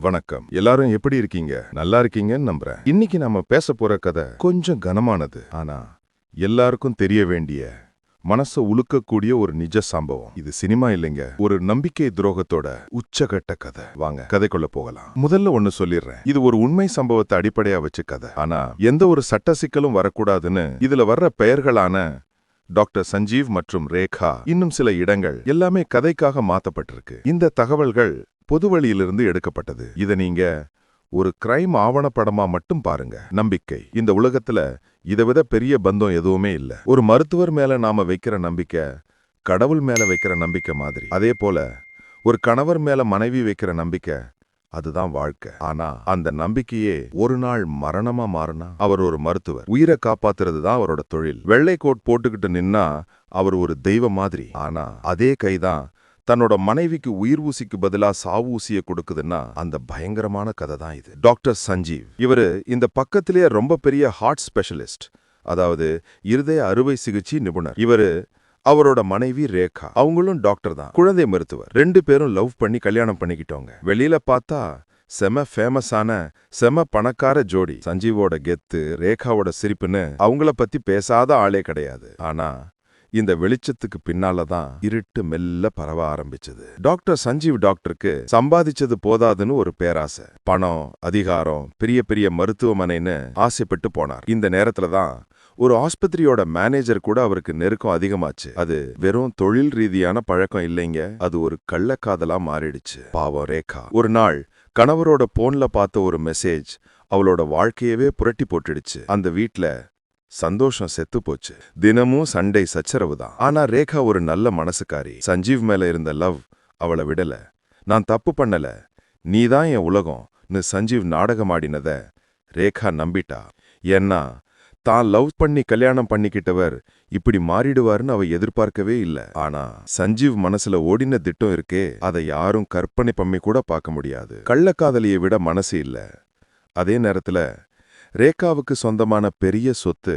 வணக்கம். எல்லாரும் எப்படி இருக்கீங்க? நல்லா இருக்கீங்கன்னு நம்புறேன். இன்னைக்கு நாம பேச போற கதை கொஞ்சம் கனமானது. ஆனா எல்லாருக்கும் தெரிய வேண்டிய மனச உலுக்கக்கூடிய ஒரு நிஜ சம்பவம். இது சினிமா இல்லைங்க. ஒரு நம்பிக்கை துரோகத்தோட உச்சகட்ட கதை. வாங்க கதைக்குள்ள போகலாம். முதல்ல ஒன்னு சொல்லிடுறேன். இது ஒரு உண்மை சம்பவத்தை அடிப்படையா வச்சு கதை. ஆனா எந்த ஒரு சட்ட சிக்கலும் வரக்கூடாதுன்னு இதுல வர்ற பெயர்களான டாக்டர் சஞ்சீவ் மற்றும் ரேகா இன்னும் சில இடங்கள் எல்லாமே கதைக்காக மாத்தப்பட்டிருக்கு. இந்த தகவல்கள் பொதுவழியிலிருந்து எடுக்கப்பட்டது. இத நீங்க ஒரு கிரைம் ஆவணப்படமா மட்டும் பாருங்க. நம்பிக்கை. இந்த உலகத்துல இதை விட பெரிய பந்தம் எதுவுமே இல்ல. ஒரு மருத்துவர் மேல நாம வைக்கிற நம்பிக்கை கடவுள் மேல வைக்கிற நம்பிக்கை மாதிரி. அதே போல ஒரு கணவர் மேல மனைவி வைக்கிற நம்பிக்கை அதுதான் வாழ்க்கை. ஆனா அந்த நம்பிக்கையே ஒரு நாள் மரணமா மாறினா அவர் ஒரு மருத்துவர். உயிரை காப்பாத்துறது தான் அவரோட தொழில். வெள்ளை கோட் போட்டுக்கிட்டு நின்னா அவர் ஒரு தெய்வம் மாதிரி. ஆனா அதே கைதான் தன்னோட மனைவிக்கு உயிர் ஊசிக்கு பதிலா சாவு ஊசியை கொடுக்குதுன்னா அந்த பயங்கரமான கதை தான் இது. டாக்டர் சஞ்சீவ். இவரு இந்த பக்கத்திலேயே ரொம்ப பெரிய ஹார்ட் ஸ்பெஷலிஸ்ட். அதாவது இருதய அறுவை சிகிச்சை நிபுணர். இவரு அவரோட மனைவி ரேகா. அவங்களும் டாக்டர் தான். குழந்தை மருத்துவர். ரெண்டு பேரும் லவ் பண்ணி கல்யாணம் பண்ணிக்கிட்டோங்க. வெளியில பார்த்தா செம ஃபேமஸான செம பணக்கார ஜோடி. சஞ்சீவோட கெத்து ரேகாவோட சிரிப்புன்னு அவங்கள பத்தி பேசாத ஆளே கிடையாது. ஆனா இந்த வெளிச்சத்துக்கு பின்னால தான் இருட்டு மெல்ல பரவ ஆரம்பிச்சது. டாக்டர் சஞ்சீவ் டாக்டருக்கு சம்பாதிச்சது போதாதுன்னு ஒரு பேராசை. பணம் அதிகாரம் பெரிய பெரிய மருத்துவமனைன்னு ஆசைப்பட்டு போனார். இந்த நேரத்துல தான் ஒரு ஆஸ்பத்திரியோட மேனேஜர் கூட அவருக்கு நெருக்கம் அதிகமாச்சு. அது வெறும் தொழில் ரீதியான பழக்கம் இல்லைங்க. அது ஒரு கள்ளக்காதலா மாறிடுச்சு. பாவம் ரேகா. ஒரு நாள் கணவரோட போன்ல பார்த்த ஒரு மெசேஜ் அவளோட வாழ்க்கையவே புரட்டி போட்டுடுச்சு. அந்த வீட்ல சந்தோஷம் செத்து போச்சு. தினமும் சண்டை சச்சரவு தான். ஆனா ரேகா ஒரு நல்ல மனசுக்காரி. சஞ்சீவ் மேல இருந்த லவ் அவளை விடல. நான் தப்பு பண்ணல. நீதான் என் உலகம்னு சஞ்சீவ் நாடகமாடினத ரேகா நம்பிட்டா. ஏன்னா தான் லவ் பண்ணி கல்யாணம் பண்ணிக்கிட்டவர் இப்படி மாறிடுவார்னு அவ எதிர்பார்க்கவே இல்ல. ஆனா சஞ்சீவ் மனசுல ஓடின திட்டம் இருக்கே அதை யாரும் கற்பனை பண்ணி கூட பார்க்க முடியாது. கள்ளக்காதலியை விட மனசு இல்ல. அதே நேரத்துல ரேகாவுக்கு சொந்தமான பெரிய சொத்து.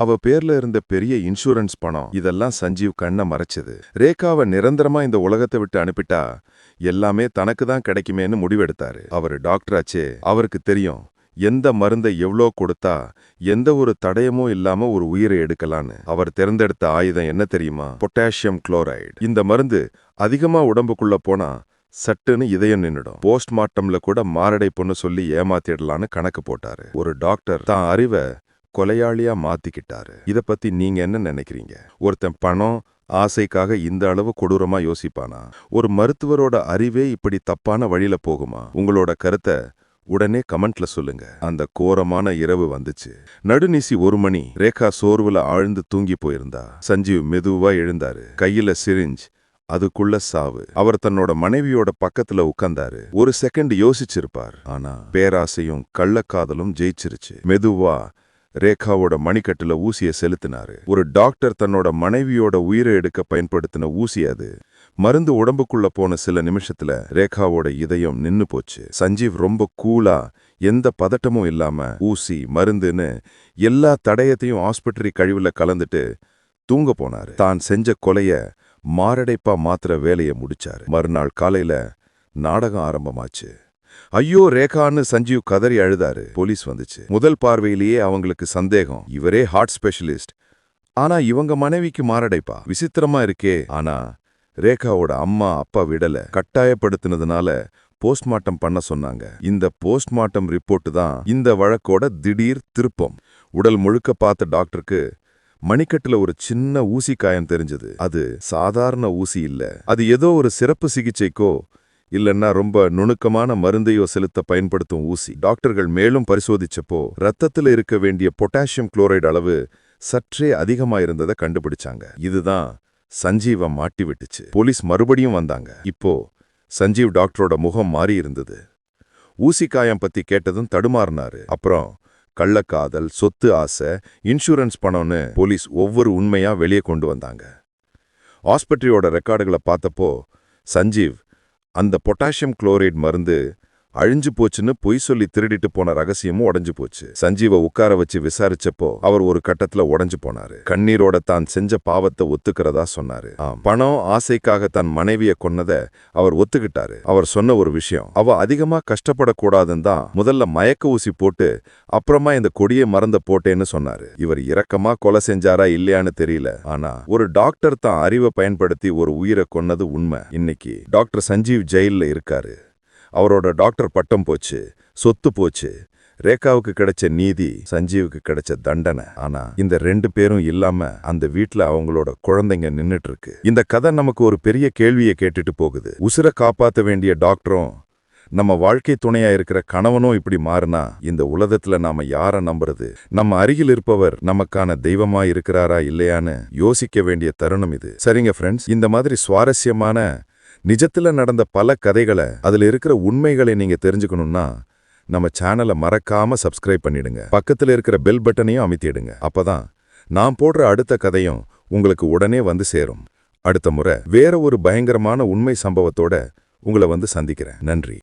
அவ பேர்ல இருந்த பெரிய இன்சூரன்ஸ் பணம். இதெல்லாம் சஞ்சீவ் கண்ண மறைச்சது. ரேகாவை நிரந்தரமா இந்த உலகத்தை விட்டு அனுப்பிட்டா எல்லாமே தனக்கு தான் கிடைக்குமேன்னு முடிவெடுத்தாரு. அவரு டாக்டராச்சே அவருக்கு தெரியும் எந்த மருந்தை எவ்ளோ கொடுத்தா எந்த ஒரு தடயமும் இல்லாம ஒரு உயிரை எடுக்கலான்னு. அவர் தேர்ந்தெடுத்த ஆயுதம் என்ன தெரியுமா? Potassium chloride. இந்த மருந்து அதிகமா உடம்புக்குள்ள போனா சட்டுன்னு இதயம் நின்னுடும். போஸ்ட்மார்ட்டம்ல கூட மாரடைப்புன்னு சொல்லி ஏமாத்திடலான்னு கணக்கு போட்டாரு. ஒரு டாக்டர் தான் அறிவை கொலையாளியா மாத்திக்கிட்டாரு. இத பத்தி நீங்க என்ன நினைக்கிறீங்க? ஒருத்தன் பணம் ஆசைக்காக இந்த அளவு கொடூரமா யோசிப்பானா? ஒரு மருத்துவரோட அறிவே இப்படி தப்பான வழியில போகுமா? உங்களோட கருத்தை உடனே கமெண்ட்ல சொல்லுங்க. அந்த கோரமான இரவு வந்துச்சு. நடுநீசி ஒரு மணி. ரேகா சோர்வுல ஆழ்ந்து தூங்கி போயிருந்தா. சஞ்சீவ் மெதுவா எழுந்தாரு. கையில சிரிஞ்ச் அதுக்குள்ள சாவு. அவர் தன்னோட மனைவியோட பக்கத்துல உட்கார்ந்தாரு ஒரு செகண்ட் யோசிச்சிருப்பார். ஆனா பேராசையும் கள்ளக்காதலும் ஜெயிச்சிருச்சு. மெதுவா ரேகாவோட மணிக்கட்டுல ஊசிய செலுத்தினாரு. ஒரு டாக்டர் தன்னோட மனைவியோட உயிரை எடுக்க பயன்படுத்தின ஊசி அது. மருந்து உடம்புக்குள்ள போன சில நிமிஷத்துல ரேகாவோட இதயம் நின்னு போச்சு. சஞ்சீவ் ரொம்ப கூலா எந்த பதட்டமும் இல்லாம ஊசி மருந்துன்னு எல்லா தடயத்தையும் ஆஸ்பத்திரி கழிவுல கலந்துட்டு தூங்க போனாரு. தான் செஞ்ச கொலைய மாரடைப்பா மாத்திர வேலையை முடிச்சாரு. மறுநாள் காலையில நாடகம் ஆரம்பமாச்சு. ஐயோ ரேகான்னு சஞ்சீவ் கதறி அழுதாரு. போலீஸ் வந்துச்சு. முதல் பார்வையிலேயே அவங்களுக்கு சந்தேகம். இவரே ஹார்ட் ஸ்பெஷலிஸ்ட். ஆனா இவங்க மனைவிக்கு மாரடைப்பா. விசித்திரமா இருக்கே. ஆனா ரேகாவோட அம்மா அப்பா விடல. கட்டாயப்படுத்தினதுனால போஸ்ட்மார்ட்டம் பண்ண சொன்னாங்க. இந்த போஸ்ட்மார்ட்டம் ரிப்போர்ட் தான் இந்த வழக்கோட திடீர் திருப்பம். உடல் முழுக்க பார்த்த டாக்டருக்கு மணிக்கட்டுல ஒரு சின்ன ஊசி காயம் தெரிஞ்சது. அது சாதாரண ஊசி இல்ல. அது ஏதோ ஒரு சிறப்பு சிகிச்சைக்கோ இல்லன்னா ரொம்ப நுணுக்கமான மருந்தையோ செலுத்த பயன்படுத்தும் ஊசி. டாக்டர்கள் மேலும் பரிசோதிச்சப்போ ரத்தத்துல இருக்க வேண்டிய பொட்டாசியம் குளோரைடு அளவு சற்றே அதிகமாயிருந்ததை கண்டுபிடிச்சாங்க. இதுதான் சஞ்சீவை மாட்டி விட்டுச்சு போலீஸ் மறுபடியும் வந்தாங்க. இப்போ சஞ்சீவ் டாக்டரோட முகம் மாறி இருந்தது ஊசி காயம் பத்தி கேட்டதும் தடுமாறினாரு. அப்புறம் கள்ளக்காதல் சொத்து ஆசை இன்சூரன்ஸ் பணம்னு போலீஸ் ஒவ்வொரு உண்மையா வெளியே கொண்டு வந்தாங்க. ஆஸ்பத்திரியோட ரெக்கார்டுகளை பார்த்தப்போ சஞ்சீவ் அந்த பொட்டாசியம் குளோரைட் மருந்து அழிஞ்சு போச்சுன்னு பொய் சொல்லி திருடிட்டு போன ரகசியமும் உடஞ்சு போச்சு. சஞ்சீவ உட்கார வச்சு விசாரிச்சப்போ அவர் ஒரு கட்டத்துல உடஞ்சு போனாரு. கண்ணீரோட தான் செஞ்ச பாவத்தை ஒத்துக்கிறதா சொன்னாரு. பணம் ஆசைக்காக தன் மனைவிய கொன்னத அவர் ஒத்துக்கிட்டாரு. அவர் சொன்ன ஒரு விஷயம் அவ அதிகமா கஷ்டப்படக்கூடாதுன்னு தான் முதல்ல மயக்க ஊசி போட்டு அப்புறமா இந்த கொடியை மறந்த போட்டேன்னு சொன்னாரு. இவர் இரக்கமா கொலை செஞ்சாரா இல்லையான்னு தெரியல. ஆனா ஒரு டாக்டர் தான் அறிவை பயன்படுத்தி ஒரு உயிரை கொன்னது உண்மை. இன்னைக்கு டாக்டர் சஞ்சீவ் ஜெயில்ல இருக்காரு. அவரோட டாக்டர் பட்டம் போச்சு சொத்து போச்சு. ரேகாவுக்கு கிடைச்ச நீதி சஞ்சீவுக்கு கிடைச்ச தண்டனை. ஆனா இந்த ரெண்டு பேரும் இல்லாம அந்த வீட்ல அவங்களோட குழந்தைங்க நின்னுட்டு இருக்கு இந்த கதை நமக்கு ஒரு பெரிய கேள்வியை கேட்டுட்டு போகுது. உசுர காப்பாத்த வேண்டிய டாக்டரும் நம்ம வாழ்க்கை துணையா இருக்கிற கணவனும் இப்படி மாறினா இந்த உலகத்துல நாம யார நம்புறது? நம்ம அருகில் இருப்பவர் நமக்கான தெய்வமா இருக்கிறாரா இல்லையான்னு யோசிக்க வேண்டிய தருணம் இது. சரிங்க ஃப்ரெண்ட்ஸ் இந்த மாதிரி சுவாரஸ்யமான நிஜத்துல நடந்த பல கதைகளை அதுல இருக்கிற உண்மைகளை நீங்க தெரிஞ்சுக்கணும்னா நம்ம சேனலை மறக்காம சப்ஸ்கிரைப் பண்ணிடுங்க. பக்கத்துல இருக்கிற பெல் பட்டனையும் அமைத்திடுங்க. அப்பதான் நான் போடுற அடுத்த கதையும் உங்களுக்கு உடனே வந்து சேரும். அடுத்த முறை வேற ஒரு பயங்கரமான உண்மை சம்பவத்தோட உங்களை வந்து சந்திக்கிறேன். நன்றி.